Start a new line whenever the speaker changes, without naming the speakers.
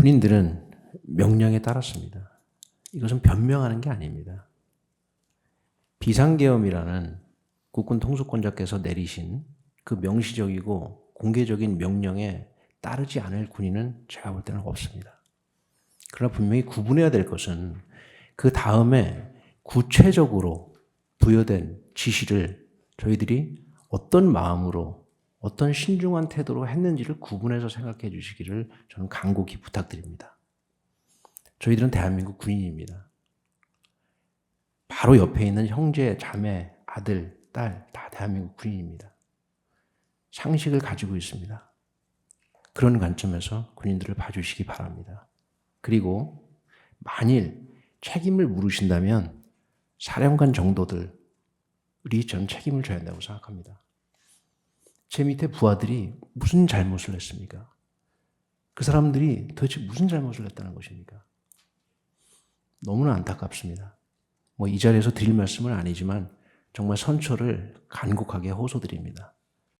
군인들은 명령에 따랐습니다. 이것은 변명하는 게 아닙니다. 비상계엄이라는 국군 통수권자께서 내리신 그 명시적이고 공개적인 명령에 따르지 않을 군인은 제가 볼 때는 없습니다. 그러나 분명히 구분해야 될 것은 그 다음에 구체적으로 부여된 지시를 저희들이 어떤 마음으로 어떤 신중한 태도로 했는지를 구분해서 생각해 주시기를 저는 간곡히 부탁드립니다. 저희들은 대한민국 군인입니다. 바로 옆에 있는 형제, 자매, 아들, 딸, 다 대한민국 군인입니다. 상식을 가지고 있습니다. 그런 관점에서 군인들을 봐주시기 바랍니다. 그리고 만일 책임을 물으신다면 사령관 정도들이 전 책임을 져야 한다고 생각합니다. 제 밑에 부하들이 무슨 잘못을 했습니까? 그 사람들이 도대체 무슨 잘못을 했다는 것입니까? 너무나 안타깝습니다. 뭐 이 자리에서 드릴 말씀은 아니지만 정말 선처를 간곡하게 호소드립니다.